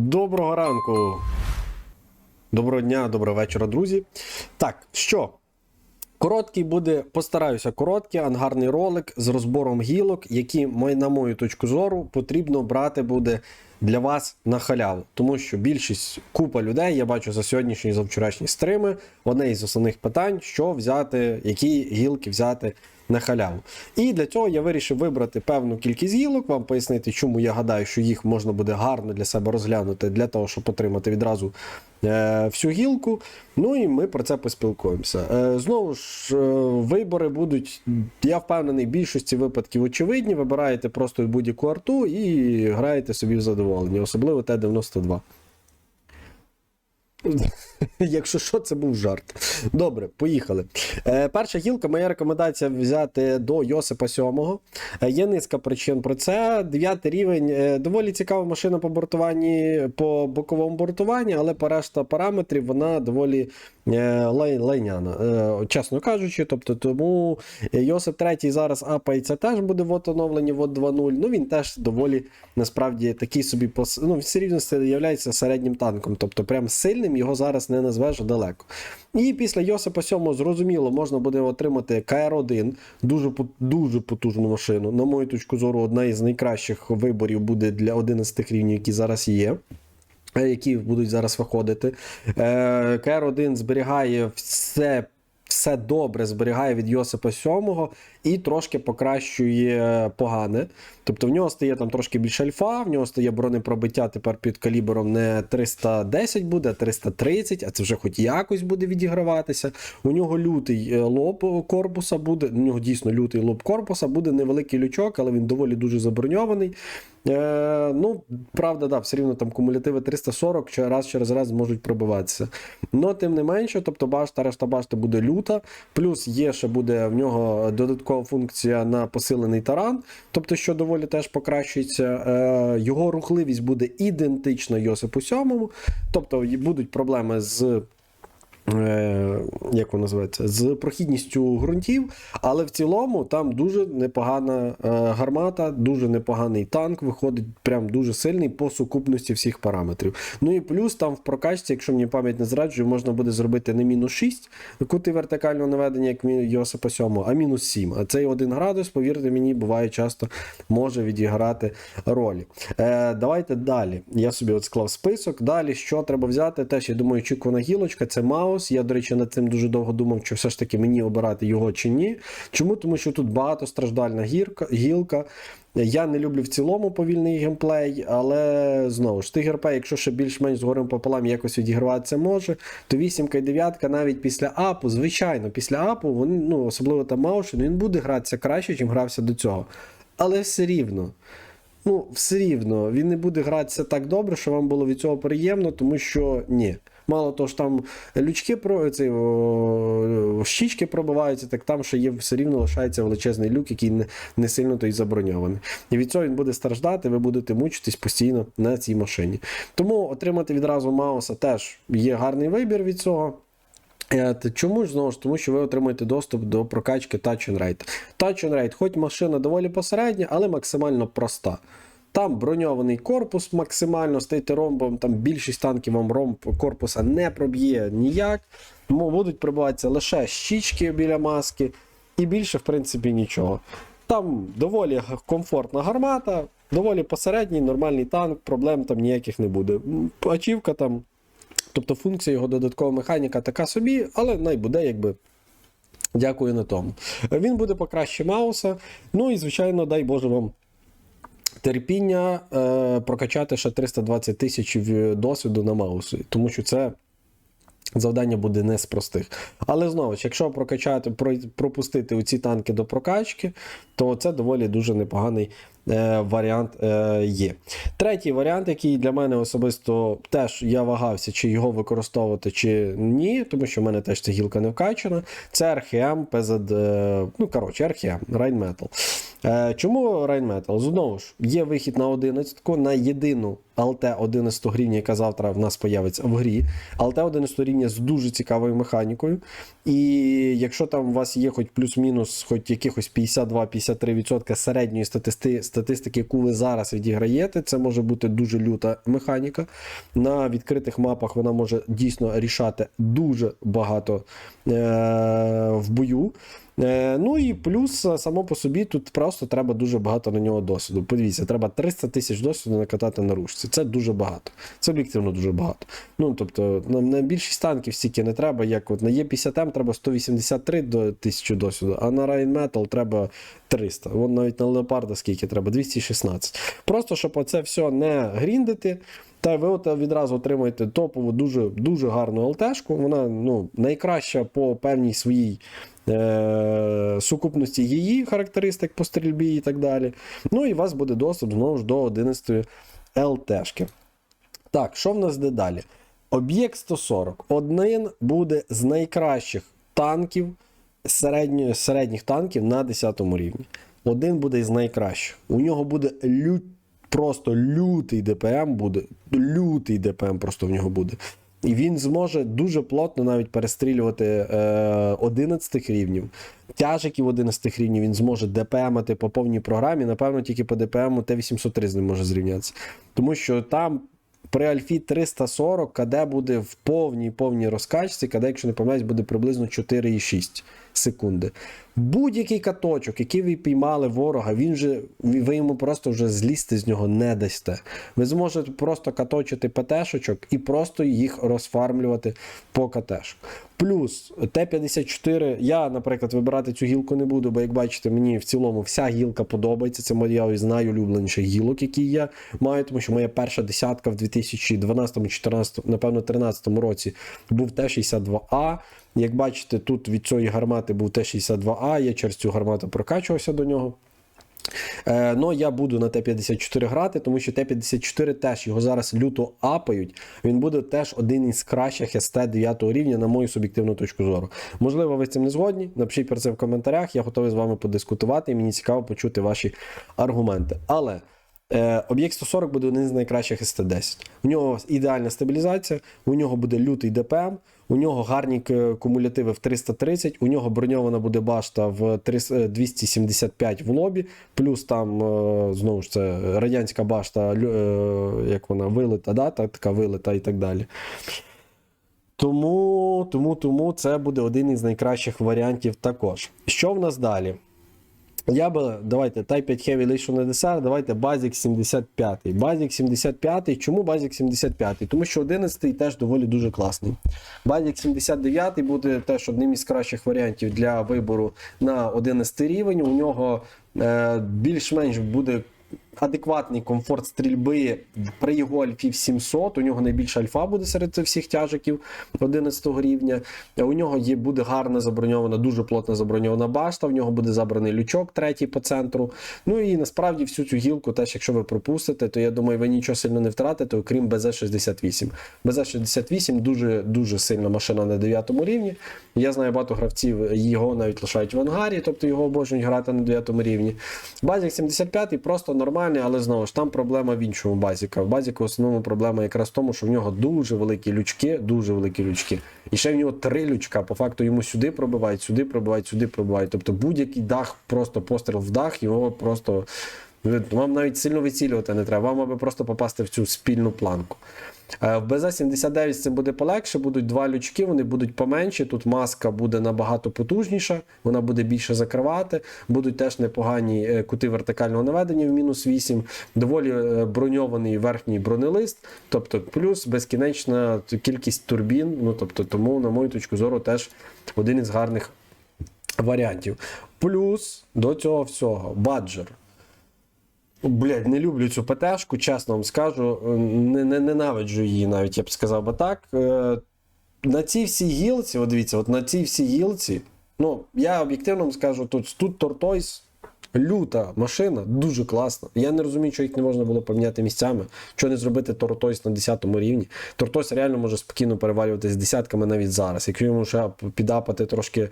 Доброго ранку. Доброго дня, доброго вечора, друзі. Так, що? Короткий буде, постараюся короткий ангарний ролик з розбором гілок, які, на мою точку зору, потрібно брати буде для вас на халяву. Тому що більшість купа людей, я бачу за сьогоднішні і за вчорашні стрими, одне із основних питань, що взяти, які гілки взяти на халяву. І для цього я вирішив вибрати певну кількість гілок, вам пояснити, чому я гадаю, що їх можна буде гарно для себе розглянути, для того, щоб отримати відразу е, всю гілку. Ну і ми про це поспілкуємося. Е, знову ж, е, вибори будуть, я впевнений, в більшості випадків очевидні. Вибираєте просто будь-яку арту і граєте собі в задоволення, особливо Т-92. Якщо що, це був жарт. Добре, поїхали. Е, перша гілка, моя рекомендація взяти до Йосипа 7. Е, є низка причин про це. Дев'ятий рівень е, доволі цікава машина по бортуванні, по боковому бортуванні, але по решта параметрів вона доволі е, лай, лайняна, е, чесно кажучи. Тобто, тому Йосип 3 зараз апається теж буде в оновленні в 2.0. Ну він теж доволі насправді такий собі ну, все рівно є середнім танком. Тобто, прям сильним його зараз не назвеш далеко. І після Йосипа 7 зрозуміло, можна буде отримати КР-1, дуже дуже потужну машину. На мою точку зору, одна із найкращих виборів буде для 11 рівнів, які зараз є. е, Які будуть зараз виходити. Е, КР-1 зберігає все, все добре, зберігає від Йосипа 7 і трошки покращує погане. Тобто в нього стає там трошки більше альфа, в нього стає бронепробиття тепер під калібром не 310 буде, а 330, а це вже хоч якось буде відіграватися. У нього лютий е, лоб корпуса буде, у нього дійсно лютий лоб корпуса, буде невеликий лючок, але він доволі дуже заброньований. Е, ну, правда, да, все рівно там кумулятиви 340 чи раз через раз можуть пробиватися. Но тим не менше, тобто башта, решта башти буде люта. Плюс є ще буде в нього додаткова функція на посилений таран, тобто, що доволі теж покращується. Е, його рухливість буде ідентична Йосипу 7, тобто будуть проблеми з. Е, Як воно називається? З прохідністю ґрунтів, але в цілому там дуже непогана е, гармата, дуже непоганий танк, виходить прям дуже сильний по сукупності всіх параметрів. Ну і плюс там в прокачці, якщо мені пам'ять не зраджує, можна буде зробити не мінус 6 кути вертикального наведення, як Йосипа 7, а мінус 7. А цей 1 градус, повірте мені, буває часто може відіграти ролі. Е, давайте далі. Я собі от склав список. Далі, що треба взяти? Теж я думаю, очікувана гілочка це Маус. Я, до речі, над цим дуже довго думав, чи все ж таки мені обирати його чи ні. Чому? Тому що тут багатостраждальна гірка, гілка. Я не люблю в цілому повільний геймплей, але знову ж ти ГРП, якщо ще більш-менш згорем пополам якось відіграватися може, то 8 і 9 навіть після апу, звичайно, після апу, вони, ну, особливо там Маушен, він буде гратися краще, ніж грався до цього. Але все рівно. Ну, все рівно, він не буде гратися так добре, що вам було від цього приємно, тому що ні. Мало того ж там лючки про ці, щічки пробиваються, так там ще є все рівно лишається величезний люк, який не, не сильно той заброньований. І від цього він буде страждати, ви будете мучитись постійно на цій машині. Тому отримати відразу Мауса теж є гарний вибір від цього. Е, Чому ж знову ж? Тому що ви отримаєте доступ до прокачки Touch and Ride. Touch and Ride, хоч машина доволі посередня, але максимально проста. Там броньований корпус максимально стоїте ромбом, там більшість танків вам ромб корпуса не проб'є ніяк. Тому будуть пробиватися лише щічки біля маски, і більше, в принципі, нічого. Там доволі комфортна гармата, доволі посередній, нормальний танк, проблем там ніяких не буде. Ачівка там Тобто функція його додаткова механіка така собі, але най буде якби. Дякую на тому. Він буде покраще Мауса. Ну і, звичайно, дай Боже вам терпіння е, прокачати ще 320 тисяч досвіду на Маусі, тому що це. Завдання буде не з простих. Але знову ж, якщо прокачати, про- пропустити оці танки до прокачки, то це доволі дуже непоганий е, варіант е, є. Третій варіант, який для мене особисто теж я вагався, чи його використовувати, чи ні, тому що в мене теж ця гілка не вкачана. Це RHM, PZ, е, ну коротше, RHM, Rheinmetall. Е, чому Rheinmetall? Знову ж, є вихід на 11, на єдину ЛТ 11 гривня, яка завтра в нас появиться в грі. ЛТ 11 рівня з дуже цікавою механікою. І якщо там у вас є хоч плюс-мінус, хоч якихось 52-53% середньої статисти, статистики, яку ви зараз відіграєте, це може бути дуже люта механіка. На відкритих мапах вона може дійсно рішати дуже багато е- в бою. Е, Ну і плюс е, само по собі тут просто треба дуже багато на нього досвіду. Подивіться, треба 300 тисяч досвіду накатати на ручці. Це дуже багато. Це об'єктивно дуже багато. Ну тобто, нам на більшість танків стільки не треба, як от на Є50М треба 183 до тисячі досвіду, а на Rheinmetall треба 300. Вон навіть на Леопарда скільки треба? 216. Просто щоб оце все не гріндити. Та ви от відразу отримуєте топову, дуже дуже гарну ЛТшку. Вона ну, найкраща по певній своїй е- сукупності її характеристик по стрільбі і так далі. Ну і у вас буде доступ знову ж до 11 ЛТшки. Так, що в нас де далі? Об'єкт 140. Один буде з найкращих танків, середньо, середніх танків на 10 рівні. Один буде із найкращих. У нього буде лю... просто лютий ДПМ буде. Лютий ДПМ просто в нього буде. І він зможе дуже плотно навіть перестрілювати е, 11 рівнів. Тяжиків 11 рівнів він зможе ДПМати по повній програмі. Напевно, тільки по ДПМу Т-803 з ним може зрівнятися. Тому що там при Альфі 340 КД буде в повній повній розкачці, КД, якщо не помиляюсь, буде приблизно 4,6 секунди. Будь-який каточок, який ви піймали ворога, він же, ви йому просто вже злізти з нього не дасте. Ви зможете просто каточити ПТшечок і просто їх розфармлювати по КТшку. Плюс Т-54, я, наприклад, вибирати цю гілку не буду, бо як бачите, мені в цілому вся гілка подобається. Це моя з найулюбленіших гілок, які я маю, тому що моя перша десятка в 2012, 2014, напевно, 2013 році був Т-62А. Як бачите, тут від цієї гармати був Т-62А, я через цю гармату прокачувався до нього. Е, Ну, я буду на Т-54 грати, тому що Т-54 теж його зараз люто апають. Він буде теж один із кращих СТ 9 рівня, на мою суб'єктивну точку зору. Можливо, ви з цим не згодні. Напишіть про це в коментарях. Я готовий з вами подискутувати, і мені цікаво почути ваші аргументи. Але. Е, Об'єкт 140 буде один з найкращих СТ-10. У нього ідеальна стабілізація, у нього буде лютий ДПМ, у нього гарні кумулятиви в 330, у нього броньована буде башта в 275 в лобі, плюс там е, знову ж це радянська башта, е, як вона вилита, да? така вилита і так далі. Тому, тому, тому це буде один із найкращих варіантів також. Що в нас далі? Я би, давайте, Type 5 Heavy лишу на десерт, давайте Basic 75. Basic 75. Чому Basic 75? Тому що 11 теж доволі дуже класний. Basic 79 буде теж одним із кращих варіантів для вибору на 11 рівень. У нього е, більш-менш буде адекватний комфорт стрільби при його альфі 700. У нього найбільша альфа буде серед всіх тяжиків 11 рівня. У нього є буде гарна заброньована, дуже плотна заброньована башта. В нього буде забраний лючок третій по центру. Ну і насправді всю цю гілку, теж якщо ви пропустите, то я думаю, ви нічого сильно не втратите, окрім БЗ-68. БЗ-68 дуже дуже сильна машина на 9 рівні. Я знаю багато гравців, його навіть лишають в ангарі, тобто його обожнюють грати на 9 рівні. Базік 75 просто нормальний, але знову ж там проблема в іншому базіка. В базіка в основному проблема якраз в тому, що в нього дуже великі лючки, дуже великі лючки. І ще в нього три лючка. По факту йому сюди пробивають, сюди пробивають, сюди пробивають. Тобто будь-який дах, просто постріл в дах, його просто. Вам навіть сильно вицілювати не треба, вам аби просто попасти в цю спільну планку. Е, В БЗ-79 з цим буде полегше, будуть два лючки, вони будуть поменші. Тут маска буде набагато потужніша, вона буде більше закривати. Будуть теж непогані е, кути вертикального наведення в мінус 8, доволі е, броньований верхній бронелист, тобто плюс безкінечна кількість турбін. Ну тобто, тому, на мою точку зору, теж один із гарних варіантів. Плюс до цього всього баджер. Блядь, не люблю цю ПТшку, чесно вам скажу. Не, не ненавиджу її навіть, я б сказав би так. Е, На цій всій гілці, от дивіться, от на цій всій гілці, ну, я об'єктивно вам скажу, тут, тут Тортойс Люта машина, дуже класна. Я не розумію, що їх не можна було поміняти місцями. Що не зробити Тортойс на 10 рівні. Тортойс реально може спокійно перевалюватися з десятками навіть зараз. Якщо йому ще підапати трошки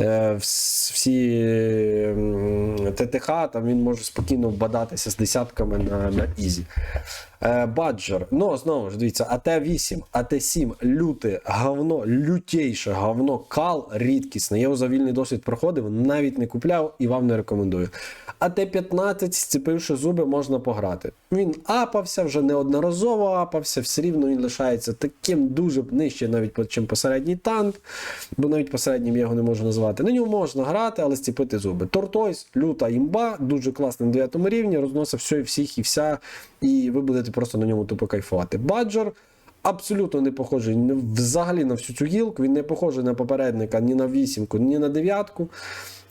е, всі ТТХ, там він може спокійно бадатися з десятками на, на ізі. Е, Баджер. Ну, знову ж дивіться, АТ-8, АТ-7, люте, говно, лютейше говно, кал рідкісне. Я його за вільний досвід проходив, навіть не купляв і вам не рекомендую. АТ-15, зціпивши зуби, можна пограти. Він апався, вже неодноразово апався, все рівно він лишається таким дуже нижче, навіть чим посередній танк, бо навіть посереднім я його не можу назвати. На ньому можна грати, але зціпити зуби. Тортойс, люта імба, дуже класний на 9 рівні, розносить все і всіх і вся, і ви будете просто на ньому тупо кайфувати. Баджер. Абсолютно не похожий взагалі на всю цю гілку. Він не похожий на попередника ні на вісімку, ні на дев'ятку.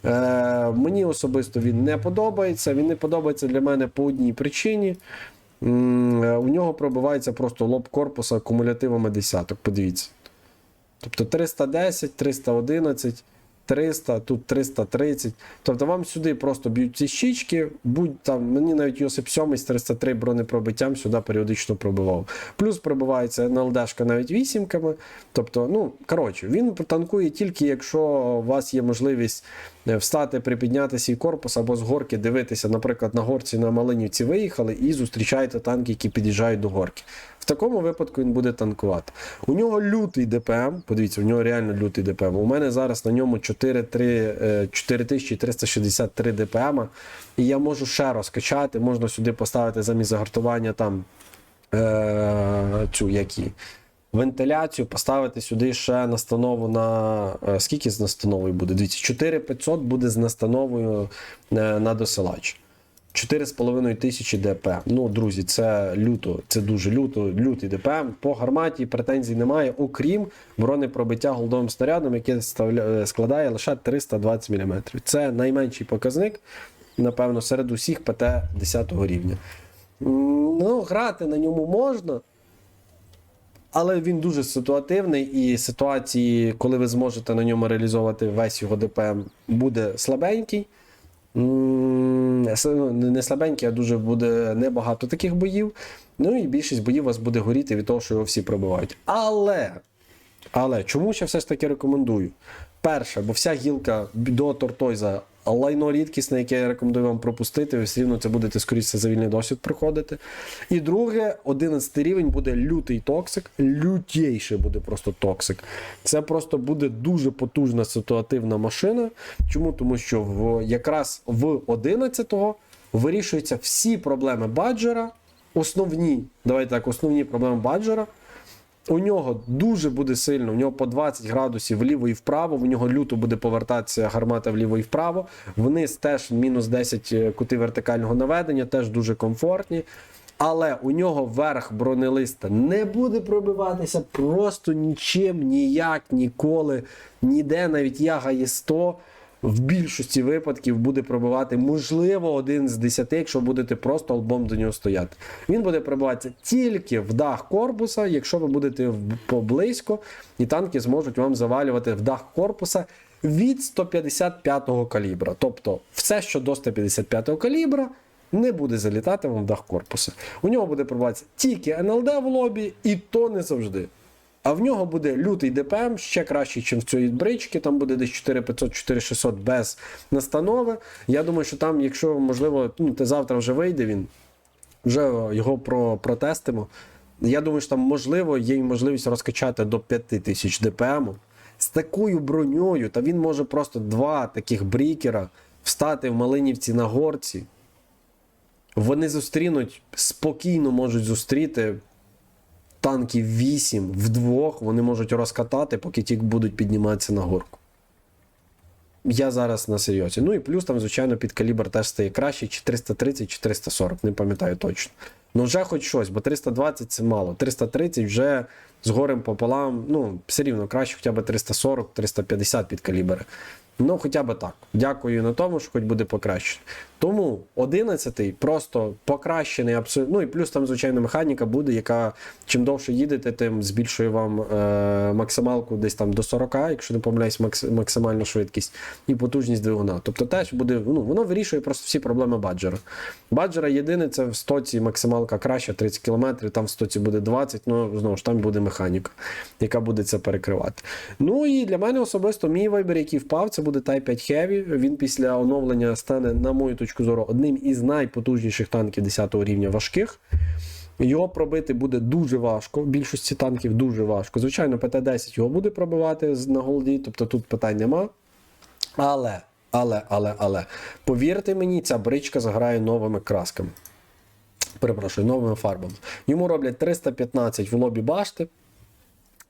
Е, мені особисто він не подобається. Він не подобається для мене по одній причині. Е, У нього пробивається просто лоб корпуса кумулятивами десяток. Подивіться. Тобто 310, 311, 300, тут 330. Тобто вам сюди просто б'ють ці щічки, будь там, мені навіть Йосип 7 з 303 бронепробиттям сюди періодично пробивав. Плюс пробивається НЛДшка навіть вісімками. Тобто, ну, коротше, він танкує тільки, якщо у вас є можливість е, встати, припідняти свій корпус або з горки дивитися, наприклад, на горці на Малинівці виїхали і зустрічаєте танки, які під'їжджають до горки. В такому випадку він буде танкувати. У нього лютий ДПМ. Подивіться, у нього реально лютий ДПМ. У мене зараз на ньому 43, е, 4363 ДПМ. І я можу ще розкачати, можна сюди поставити замість загартування там е, цю які. Вентиляцію поставити сюди ще настанову на. е, Скільки з настановою буде? Дивіться, 4500 буде з настановою е, на досилач. 4,5 тисячі ДПМ. Ну, друзі, це люто, це дуже люто, лютий ДПМ. По гарматі претензій немає, окрім бронепробиття голдовим снарядом, яке е, складає лише 320 мм. Це найменший показник, напевно, серед усіх ПТ 10 рівня. Ну, грати на ньому можна. Але він дуже ситуативний, і ситуації, коли ви зможете на ньому реалізовувати весь його ДПМ, буде слабенький. Ну, не слабенький, а дуже буде небагато таких боїв. Ну і більшість боїв у вас буде горіти від того, що його всі пробивають. Але, але чому ще все ж таки рекомендую? Перше, бо вся гілка до Тортойза лайно рідкісне, яке я рекомендую вам пропустити, ви все рівно це будете скоріше за вільний досвід проходити. І друге, 11 рівень буде лютий токсик, лютейший буде просто токсик. Це просто буде дуже потужна ситуативна машина. Чому? Тому що в, якраз в 11-го вирішуються всі проблеми баджера. Основні, давайте так, основні проблеми баджера. У нього дуже буде сильно, у нього по 20 градусів вліво і вправо, в нього люто буде повертатися гармата вліво і вправо. Вниз теж мінус 10 кути вертикального наведення, теж дуже комфортні. Але у нього верх бронелиста не буде пробиватися просто нічим, ніяк, ніколи, ніде, навіть яга є 100 в більшості випадків буде пробивати, можливо, один з десяти, якщо будете просто лбом до нього стояти. Він буде пробиватися тільки в дах корпуса, якщо ви будете поблизько, і танки зможуть вам завалювати в дах корпуса від 155-го калібра. Тобто, все, що до 155-го калібра. Не буде залітати вам в дах корпуса. У нього буде пробуватися тільки НЛД в лобі, і то не завжди. А в нього буде лютий ДПМ, ще кращий, ніж в цієї брички. Там буде десь 4500-4600 без настанови. Я думаю, що там, якщо можливо, ну, те завтра вже вийде він, вже його про, протестимо. Я думаю, що там можливо є можливість розкачати до 5000 ДПМ. З такою броньою, та він може просто два таких брікера встати в Малинівці на горці. Вони зустрінуть, спокійно можуть зустріти танків 8 вдвох, вони можуть розкатати, поки ті будуть підніматися на горку. Я зараз на серйозі. Ну і плюс там, звичайно, під калібр теж стає краще, 430-440, не пам'ятаю точно. Ну вже хоч щось, бо 320 це мало. 330 вже з горем пополам, ну, все рівно краще хоча б 340, 350 під калібри. Ну, хоча б так. Дякую на тому, що хоч буде покращено. Тому 11-й просто покращений абсолютно. Ну і плюс там, звичайно, механіка буде, яка чим довше їдете, тим збільшує вам е, максималку десь там до 40, якщо не помиляюсь, макс, максимальну швидкість і потужність двигуна. Тобто теж буде, ну, воно вирішує просто всі проблеми баджера. Баджера єдине, це в стоці максималка краща, 30 км, там в стоці буде 20, ну знову ж там буде механіка, яка буде це перекривати. Ну і для мене особисто мій вибір, який впав, це буде Type 5 Heavy. Він після оновлення стане, на мою точку зору, одним із найпотужніших танків 10 рівня важких. Його пробити буде дуже важко. Більшості танків дуже важко. Звичайно, ПТ-10 його буде пробивати на голді, тобто тут питань нема. Але, але, але, але, повірте мені, ця бричка заграє новими красками. Перепрошую, новими фарбами. Йому роблять 315 в лобі башти.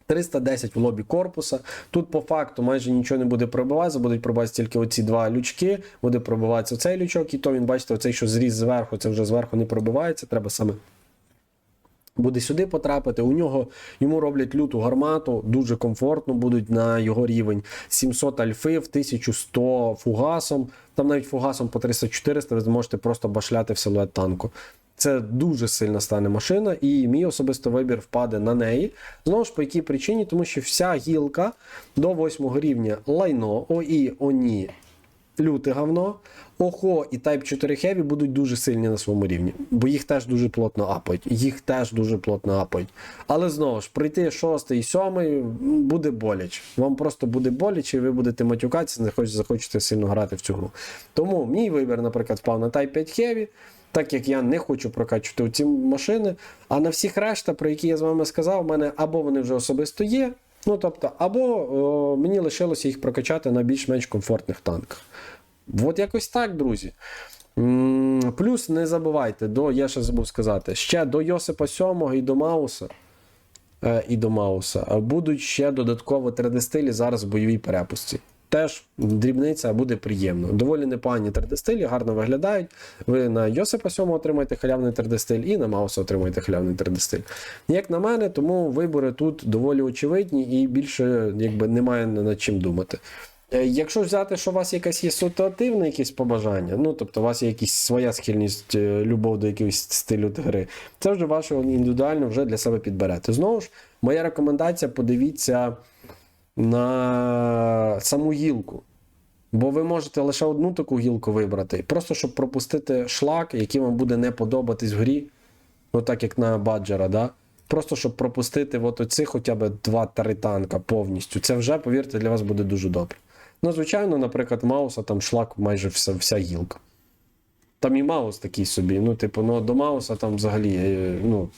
310 в лобі корпуса. Тут по факту майже нічого не буде пробиватися, будуть пробиватися тільки оці два лючки, буде пробиватися оцей лючок, і то він, бачите, оцей, що зріз зверху, це вже зверху не пробивається, треба саме буде сюди потрапити. У нього йому роблять люту гармату, дуже комфортно будуть на його рівень. 700 альфи в 1100 фугасом. Там навіть фугасом по 300-400 ви зможете просто башляти в силует танку. Це дуже сильна стане машина, і мій особисто вибір впаде на неї. Знову ж по якій причині, тому що вся гілка до 8 рівня лайно, ОІ, ОНІ, люте говно. Охо і Type 4 Heavy будуть дуже сильні на своєму рівні, бо їх теж дуже плотно апають. Їх теж дуже плотно апають. Але знову ж, прийти шостий і сьомий буде боляче. Вам просто буде боляче, і ви будете матюкатися, не хоч захочете сильно грати в цю гру. Тому мій вибір, наприклад, впав на Type 5 Heavy, так як я не хочу прокачувати ці машини. А на всіх решта, про які я з вами сказав, в мене або вони вже особисто є. Ну тобто, або о, мені лишилося їх прокачати на більш-менш комфортних танках. От якось так, друзі. Плюс не забувайте, до, я ще забув сказати, ще до Йосипа 7 і до Мауса. е, І до Мауса будуть ще додатково 3D-стилі зараз в бойовій перепустці. Теж дрібниця буде приємно. Доволі непогані 3D-стилі, гарно виглядають. Ви на Йосипа 7 отримаєте халявний 3D-стиль і на Мауса отримаєте халявний 3D-стиль. Як на мене, тому вибори тут доволі очевидні і більше якби немає над чим думати. Е, Якщо взяти, що у вас якась є ситуативне якесь побажання, ну тобто у вас є якась своя схильність, е, любов до якогось стилю гри, це вже ваше індивідуально вже для себе підберете. Знову ж, моя рекомендація: подивіться на саму гілку. Бо ви можете лише одну таку гілку вибрати, просто щоб пропустити шлак, який вам буде не подобатись в грі, ну так як на баджера, да? Просто щоб пропустити от оці хоча б 2-3 танка повністю. Це вже, повірте, для вас буде дуже добре. Ну, звичайно, наприклад, Мауса там шлак майже вся, вся гілка. Там і Маус такий собі. Ну, типу, ну до Мауса там взагалі, е, ну.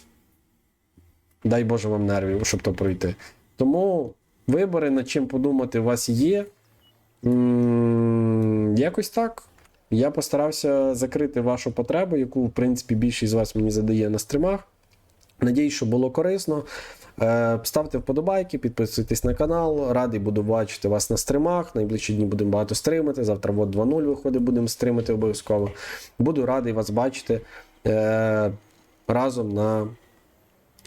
Дай Боже вам нервів, щоб то пройти. Тому вибори, над чим подумати, у вас є. Якось так. Я постарався закрити вашу потребу, яку, в принципі, більшість з вас мені задає на стримах. Надіюсь, що було корисно. Е, Ставте вподобайки, підписуйтесь на канал. Радий буду бачити вас на стримах. Найближчі дні будемо багато стримати. Завтра вот 2.0 виходить, будемо стримати обов'язково. Буду радий вас бачити е, разом на,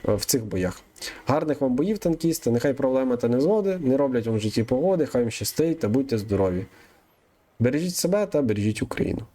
в цих боях. Гарних вам боїв, танкісти. Нехай проблеми та незгоди не роблять вам в житті погоди, хай вам щастить та будьте здорові. Бережіть себе та бережіть Україну.